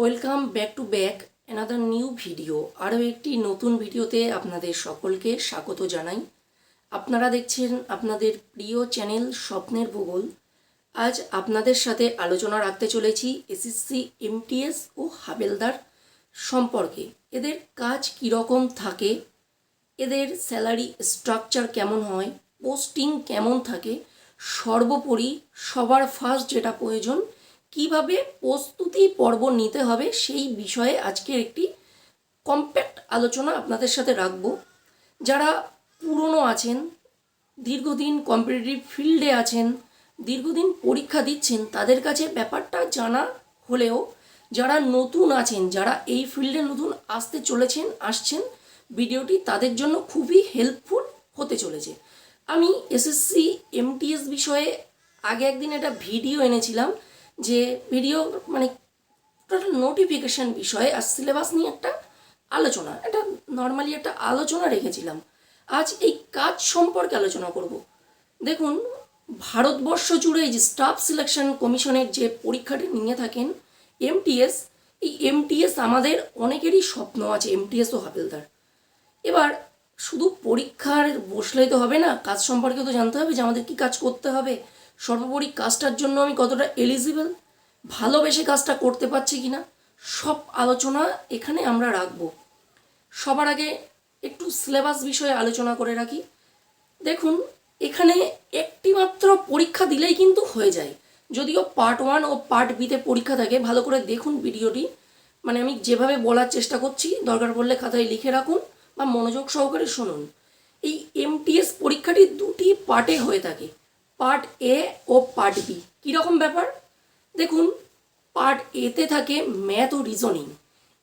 Welcome back to back another new video আরও একটি নতুন ভিডিওতে আপনাদের সকলকে স্বাগত জানাই। আপনারা দেখছেন আপনাদের প্রিয় চ্যানেল স্বপ্নের ভূগোল। আজ আপনাদের সাথে আলোচনা রাখতে চলেছি এসএসসি এমটিএস ও হাবেলদার সম্পর্কে। এদের কাজ কীরকম থাকে? এদের স্যালারি স্ট্রাকচার কেমন হয়? পোস্টিং কেমন থাকে? সর্বোপরি সবার ফার্স্ট যেটা প্রয়োজন কীভাবে প্রস্তুতি পর্ব নিতে হবে সেই বিষয়ে আজকের একটি কম্প্যাক্ট আলোচনা আপনাদের সাথে রাখব। যারা পুরনো আছেন, দীর্ঘদিন কম্পিটিটিভ ফিল্ডে আছেন, দীর্ঘদিন পরীক্ষা দিচ্ছেন, তাদের কাছে ব্যাপারটা জানা হলেও যারা নতুন আছেন, যারা এই ফিল্ডে নতুন আসতে চলেছেন, আসছেন, ভিডিওটি তাদের জন্য খুবই হেল্পফুল হতে চলেছে। আমি এসএসসি এমটিএস বিষয়ে আগে একদিন একটা ভিডিও এনেছিলাম যে ভিডিও মানে টোটাল নোটিফিকেশান বিষয়ে আর সিলেবাস নিয়ে একটা আলোচনা এটা নর্মালি একটা আলোচনা রেখেছিলাম। আজ এই কাজ সম্পর্কে আলোচনা করব। দেখুন, ভারতবর্ষ জুড়ে যে স্টাফ সিলেকশন কমিশনের যে পরীক্ষাটি নিয়ে থাকেন এমটিএস এই এমটিএস আমাদের অনেকেরই স্বপ্ন আছে এমটিএস ও হাবেলদার। এবার শুধু পরীক্ষার বসলেই তো হবে না, কাজ সম্পর্কে তো জানতে হবে যে আমাদের কী কাজ করতে হবে। সর্বোপরি কাজটার জন্য আমি কতটা এলিজিবল ভালোবেসে কাজটা করতে পারছি কি না সব আলোচনা এখানে আমরা রাখব। সবার আগে একটু সিলেবাস বিষয়ে আলোচনা করে রাখি। দেখুন, এখানে একটি মাত্র পরীক্ষা দিলেই কিন্তু হয়ে যায়। যদিও পার্ট ওয়ান ও পার্ট বিতে পরীক্ষা থাকে, ভালো করে দেখুন ভিডিওটি। মানে আমি যেভাবে বলার চেষ্টা করছি, দরকার পড়লে খাতায় লিখে রাখুন বা মনোযোগ সহকারে শুনুন। এই এমটিএস পরীক্ষাটি দুটি পার্টে হয়ে থাকে। পার্ট এ ও পার্ট বি কীরকম ব্যাপার? দেখুন পার্ট এতে থাকে ম্যাথ ও রিজনিং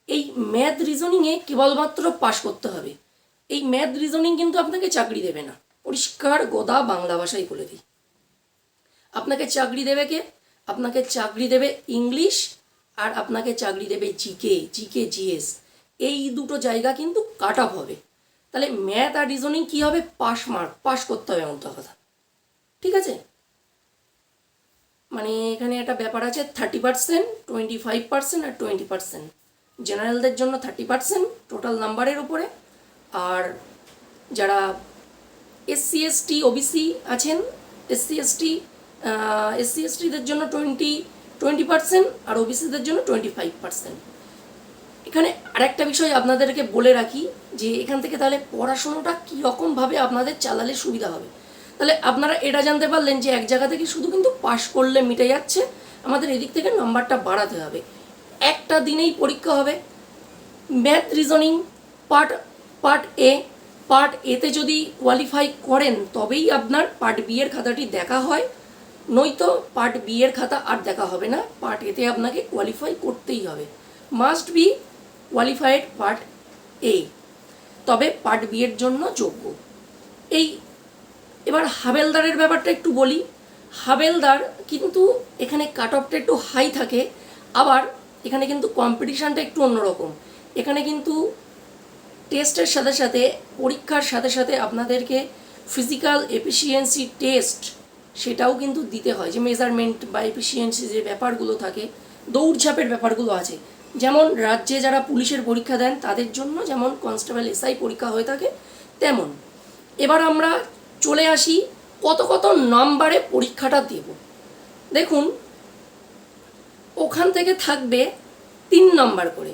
এই ম্যাথ রিজনিংয়ে কেবলমাত্র পাশ করতে হবে। এই ম্যাথ রিজনিং কিন্তু আপনাকে চাকরি দেবে না। পরিষ্কার গোদা বাংলা ভাষায় বলে দিই। আপনাকে চাকরি দেবে কে? আপনাকে চাকরি দেবে ইংলিশ আর আপনাকে চাকরি দেবে জিকে জিকে জিএস এই দুটো জায়গা কিন্তু কাট অফ হবে। তাহলে ম্যাথ আর রিজনিং কী হবে? পাস মার্ক পাস করতে হবে এমন কথা। ঠিক আছে? মানে এখানে একটা ব্যাপার আছে thirty percent twenty five percent আর টোয়েন্টি পার্সেন্ট জেনারেলদের জন্য থার্টি পার্সেন্ট টোটাল নাম্বারের উপরে। আর যারা এসসি এসটি ওবিসি আছেন এসসি এসটি এসসি এসটিদের জন্য টোয়েন্টি টোয়েন্টি পার্সেন্ট আর ওবিসিদের জন্য টোয়েন্টি ফাইভ পার্সেন্ট এখানে আরেকটা বিষয় আপনাদেরকে বলে রাখি যে এখান থেকে তাহলে পড়াশোনাটা কীরকমভাবে আপনাদের চালালে সুবিধা হবে। তাহলে আপনারা এটা জানতে পারলেন যে এক জায়গা থেকে শুধু কিন্তু পাশ করলে মিটে যাচ্ছে। আমাদের এদিক থেকে নাম্বারটা বাড়াতে হবে। একটা দিনেই পরীক্ষা হবে। Math reasoning part part A, part এতে যদি কোয়ালিফাই করেন, তবেই আপনার পার্ট বি এর খাতাটি দেখা হয়। নয়তো পার্ট বি এর খাতা আর দেখা হবে না। পার্ট এতে আপনাকে কোয়ালিফাই করতেই হবে। Must be qualified part A. তবে পার্ট বি এর জন্য যোগ্য। এই এবার হাবেলদারের ব্যাপারটা একটু বলি। হাবেলদার কিন্তু এখানে কাট অফটা একটু হাই থাকে, আবার এখানে কিন্তু কম্পিটিশানটা একটু অন্যরকম। এখানে কিন্তু টেস্টের সাথে সাথে, পরীক্ষার সাথে সাথে আপনাদেরকে ফিজিক্যাল এফিসিয়েন্সি টেস্ট সেটাও কিন্তু দিতে হয়। যে মেজারমেন্ট বা এফিসিয়েন্সি যে ব্যাপারগুলো থাকে দৌড়ঝাঁপের ব্যাপারগুলো আছে। যেমন রাজ্যে যারা পুলিশের পরীক্ষা দেন, তাদের জন্য যেমন কনস্টেবল এসআই পরীক্ষা হয়ে থাকে, তেমন। এবার আমরা চলে আসি, কত কত নম্বরে পরীক্ষাটা দেব। দেখুন, ওখান থেকে থাকবে তিন নম্বর করে।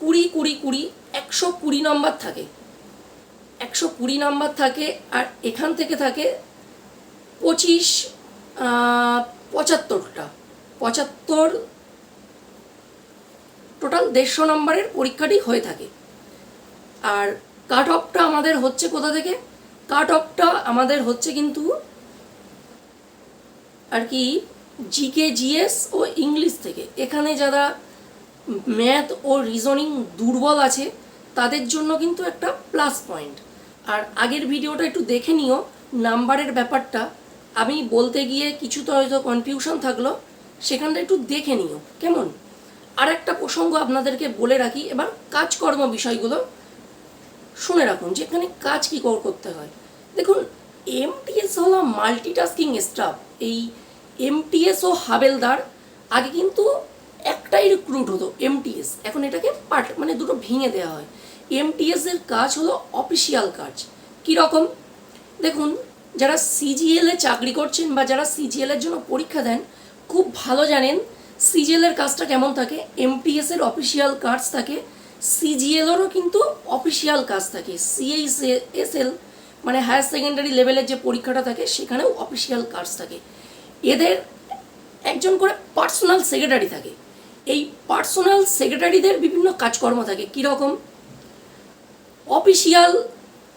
কুড়ি কুড়ি কুড়ি, একশো কুড়ি নম্বর থাকে। একশো কুড়ি নম্বর থাকে আর এখান থেকে থাকে পঁচিশ পঁচাত্তরটা। পঁচাত্তর টোটাল দেড়শো নম্বরের পরীক্ষাটি হয়ে থাকে। আর কাট অফটা আমাদের হচ্ছে কোথা থেকে? কাট অফটা আমাদের হচ্ছে কিন্তু আর কি জিকে জিএস ও ইংলিশ থেকে। এখানে যারা ম্যাথ ও রিজনিং দুর্বল আছে, তাদের জন্য কিন্তু একটা প্লাস পয়েন্ট আর আগের ভিডিওটা একটু দেখে নিও, নাম্বারের ব্যাপারটা। আমি বলতে গিয়ে কিছু তো হয়তো কনফিউশন থাকল, সেখানটা একটু দেখে নিও, কেমন? আর একটা প্রসঙ্গ আপনাদেরকে বলে রাখি, এবার কাজকর্ম বিষয়গুলো। শুনে রাখুন যে এখানে কাজ কী কর করতে হয়। দেখুন এমটিএস হলো মাল্টিটাস্কিং স্টাফ এই এমটিএস ও হাবেলদার, আগে কিন্তু একটাই রিক্রুট হতো এমটিএস এখন এটাকে পার্ট মানে দুটো ভেঙে দেওয়া হয়। এমটিএস এর কাজ হলো অফিসিয়াল কাজ। কীরকম দেখুন, যারা সিজিএল চাকরি করছেন বা যারা সিজিএল এর জন্য পরীক্ষা দেন, খুব ভালো জানেন সিজিএল এর কাজটা কেমন থাকে এমটিএস এর অফিসিয়াল কাজ থাকে সিজিএলেরও কিন্তু অফিসিয়াল কাজ থাকে। সিএইচ এসএল মানে হায়ার সেকেন্ডারি লেভেলের যে পরীক্ষাটা থাকে, সেখানেও অফিসিয়াল কাজ থাকে। এদের একজন করে পার্সোনাল সেক্রেটারি থাকে। এই পার্সোনাল সেক্রেটারিদের বিভিন্ন কাজকর্ম থাকে। কীরকম? অফিসিয়াল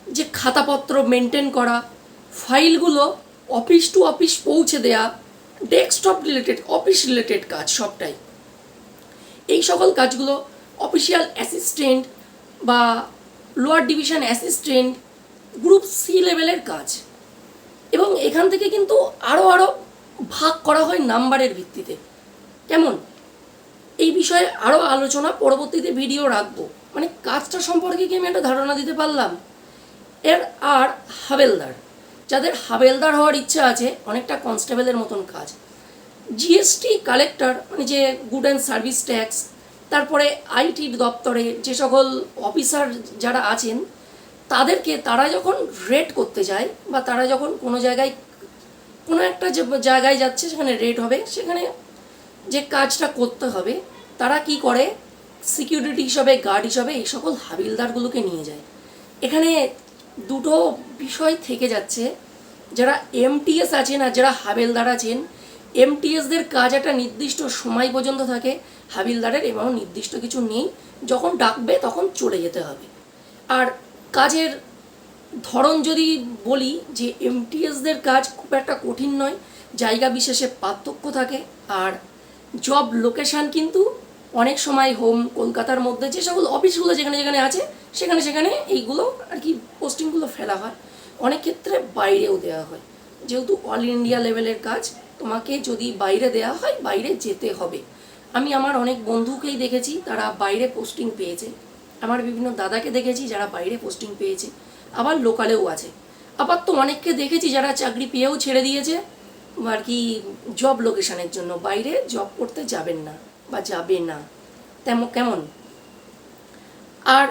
যে খাতাপত্র মেনটেন করা ফাইলগুলো অফিস টু অফিস পৌঁছে দেয়া ডেস্কটপ রিলেটেড অফিস রিলেটেড কাজ সবটাই। এই সকল কাজগুলো অফিসিয়াল অ্যাসিস্ট্যান্ট বা lower division assistant group C লেভেলের কাজ। এবং এখান থেকে কিন্তু আরও আরও ভাগ করা হয় নাম্বারের ভিত্তিতে। কেমন? এই বিষয়ে আরও আলোচনা পরবর্তীতে ভিডিও রাখব। মানে কাজটা সম্পর্কে কি আমি একটা ধারণা দিতে পারলাম? এর আর হাবেলদার। যাদের হাবেলদার হওয়ার ইচ্ছা আছে, অনেকটা কনস্টেবলের মতন কাজ। জিএসটি কালেক্টর মানে যে গুড অ্যান্ড সার্ভিস ট্যাক্স তারপরে আইটির দপ্তরে যে সকল অফিসার যারা আছেন, তাদেরকে তারা যখন রেড করতে যায় বা তারা যখন কোনো জায়গায়, কোনো একটা যে জায়গায় যাচ্ছে সেখানে রেড হবে, সেখানে যে কাজটা করতে হবে, তারা কি করে? সিকিউরিটি হিসাবে, গার্ড হিসাবে এই সকল হাবিলদারগুলোকে নিয়ে যায়। এখানে দুটো বিষয় থেকে যাচ্ছে, যারা এমটিএস আছেন আর যারা হাবিলদার আছেন এমটিএসদের কাজ একটা নির্দিষ্ট সময় পর্যন্ত থাকে হাবিলদারের, এবং নির্দিষ্ট কিছু নেই। যখন ডাকবে, তখন চলে যেতে হবে। আর কাজের ধরন যদি বলি, যে এমটিএসদের কাজ খুব একটা কঠিন নয়, জায়গা বিশেষে পার্থক্য থাকে, আর জব লোকেশান কিন্তু অনেক সময় হোম কলকাতার মধ্যে যে সকল অফিসগুলো যেখানে যেখানে আছে, সেখানে সেখানে এইগুলো আর কি পোস্টিংগুলো ফেলা হয়। অনেক ক্ষেত্রে বাইরেও দেওয়া হয়। যেহেতু অল ইন্ডিয়া লেভেলের কাজ তোমাকে যদি বাইরে দেওয়া হয়, বাইরে যেতে হবে। আমি আমার অনেক বন্ধুকেই দেখেছি, তারা বাইরে পোস্টিং পেয়েছে। আমার বিভিন্ন দাদাকে দেখেছি, যারা বাইরে পোস্টিং পেয়েছে। আবার লোকালেও আছে। আবার তো অনেককে দেখেছি যারা চাকরি পেয়েও ছেড়ে দিয়েছে। আর কি জব লোকেশনের জন্য। বাইরে জব করতে যাবেন না বা যাবে না। তেমন কেমন? আর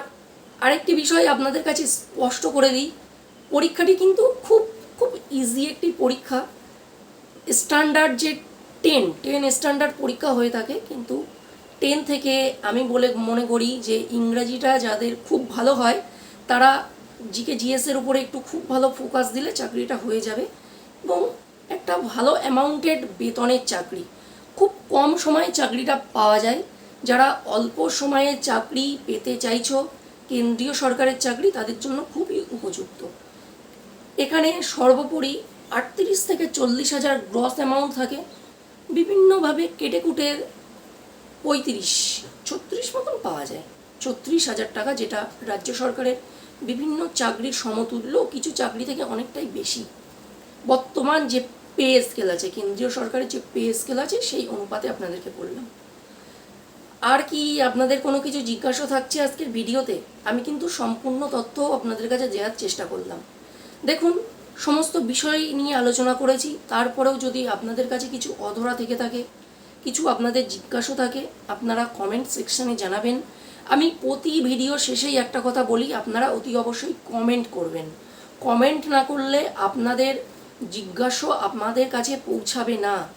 আরেকটি বিষয় আপনাদের কাছে স্পষ্ট করে দিই। পরীক্ষাটি কিন্তু খুব খুব ইজি একটি পরীক্ষা। স্ট্যান্ডার্ড যে টেন টেন স্ট্যান্ডার্ড পরীক্ষা হয়ে থাকে, কিন্তু টেন থেকে আমি বলে মনে করি যে ইংরাজিটা যাদের খুব ভালো হয়, তারা জিকে জিএসের উপরে একটু খুব ভালো ফোকাস দিলে চাকরিটা হয়ে যাবে এবং একটা ভালো অ্যামাউন্টেড বেতনের চাকরি। খুব কম সময়ে চাকরিটা পাওয়া যায়। যারা অল্প সময়ে চাকরি পেতে চাইছো, কেন্দ্রীয় সরকারের চাকরি তাদের জন্য খুবই উপযুক্ত। এখানে সর্বোপরি আটত্রিশ থেকে চল্লিশ হাজার গ্রস অ্যামাউন্ট থাকে। বিভিন্নভাবে কেটে কুটে পঁয়ত্রিশ, ছত্রিশ মতন পাওয়া যায়। ছত্রিশ হাজার টাকা যেটা রাজ্য সরকারের বিভিন্ন চাকরির সমতুল্য, কিছু চাকরি থেকে অনেকটাই বেশি। বর্তমান যে পে স্কেল আছে, কেন্দ্রীয় সরকারের যে পে স্কেল আছে, সেই অনুপাতে আপনাদেরকে বললাম। আর কি আপনাদের কোনো কিছু জিজ্ঞাসা থাকছে আজকের ভিডিওতে? আমি কিন্তু সম্পূর্ণ তথ্য আপনাদের কাছে দেওয়ার চেষ্টা করলাম। দেখুন সমস্ত বিষয় নিয়ে আলোচনা করেছি। তারপরেও যদি আপনাদের কাছে কিছু অধরা থেকে থাকে, কিছু আপনাদের জিজ্ঞাসা থাকে, আপনারা কমেন্ট সেকশানে জানাবেন। আমি প্রতি ভিডিও শেষেই একটা কথা বলি, আপনারা অতি অবশ্যই কমেন্ট করবেন। কমেন্ট না করলে আপনাদের জিজ্ঞাসা আপনাদের কাছে পৌঁছাবে না।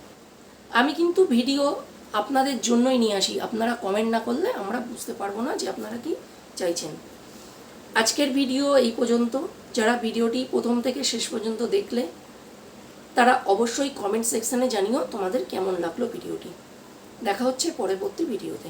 আমি কিন্তু ভিডিও আপনাদের জন্যই নিয়ে আসি। আপনারা কমেন্ট না করলে আমরা বুঝতে পারব না যে আপনারা কি চাইছেন। আজকের ভিডিও এই পর্যন্ত। যারা ভিডিওটি প্রথম থেকে শেষ পর্যন্ত দেখলে, তারা অবশ্যই কমেন্ট সেকশানে জানিও তোমাদের কেমন লাগল ভিডিওটি। দেখা হচ্ছে পরবর্তী ভিডিওতে।